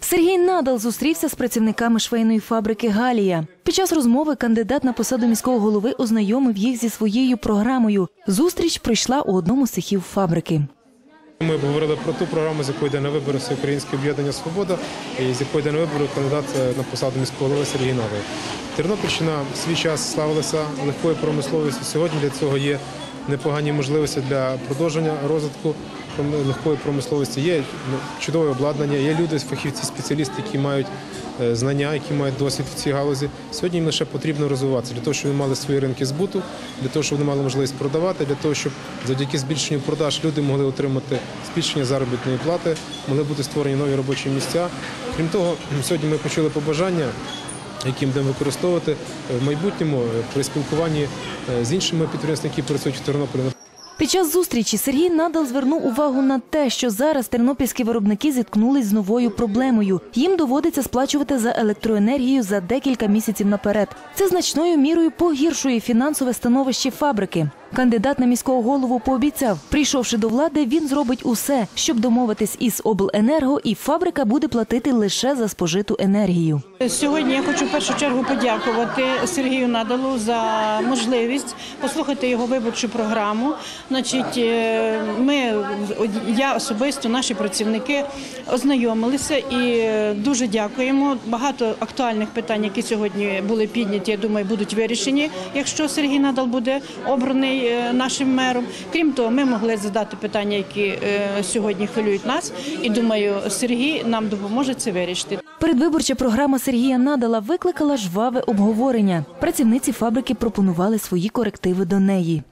Сергій Надал зустрівся з працівниками швейної фабрики Галія. Під час розмови кандидат на посаду міського голови ознайомив їх зі своєю програмою. Зустріч пройшла у одному з цехів фабрики. Ми говорили про ту програму, з якої йде на вибори Всеукраїнське об'єднання Свобода, і з якої йде на вибори кандидат на посаду міського голови Сергій Надал. Тернопільщина в свій час славилася легкою промисловістю. Сьогодні для цього є непогані можливості для продовження розвитку легкої промисловості. Є ну, чудове обладнання, є люди, фахівці, спеціалісти, які мають е, знання, які мають досвід в цій галузі. Сьогодні їм лише потрібно розвиватися для того, щоб вони мали свої ринки збуту, для того, щоб вони мали можливість продавати, для того, щоб завдяки збільшенню продаж люди могли отримати збільшення заробітної плати, могли бути створені нові робочі місця. Крім того, сьогодні ми почули побажання. Які ми будемо використовувати в майбутньому при спілкуванні е, з іншими підприємствами, які працюють в Тернополі. Під час зустрічі Сергій Надал звернув увагу на те, що зараз тернопільські виробники зіткнулись з новою проблемою. Їм доводиться сплачувати за електроенергію за декілька місяців наперед. Це значною мірою погіршує фінансове становище фабрики. Кандидат на міського голову пообіцяв, прийшовши до влади, він зробить усе, щоб домовитись із обленерго, і фабрика буде платити лише за спожиту енергію. Сьогодні я хочу в першу чергу подякувати Сергію Надалу за можливість послухати його виборчу програму. Значить, е, ми я особисто, наші працівники ознайомилися і е, дуже дякуємо. Багато актуальних питань, які сьогодні були підняті, я думаю, будуть вирішені, якщо Сергій Надал буде обраний е, нашим мером. Крім того, ми могли задати питання, які е, сьогодні хвилюють нас, і думаю, Сергій нам допоможе це вирішити. Передвиборча програма Сергія Надала викликала жваве обговорення. Працівниці фабрики пропонували свої корективи до неї.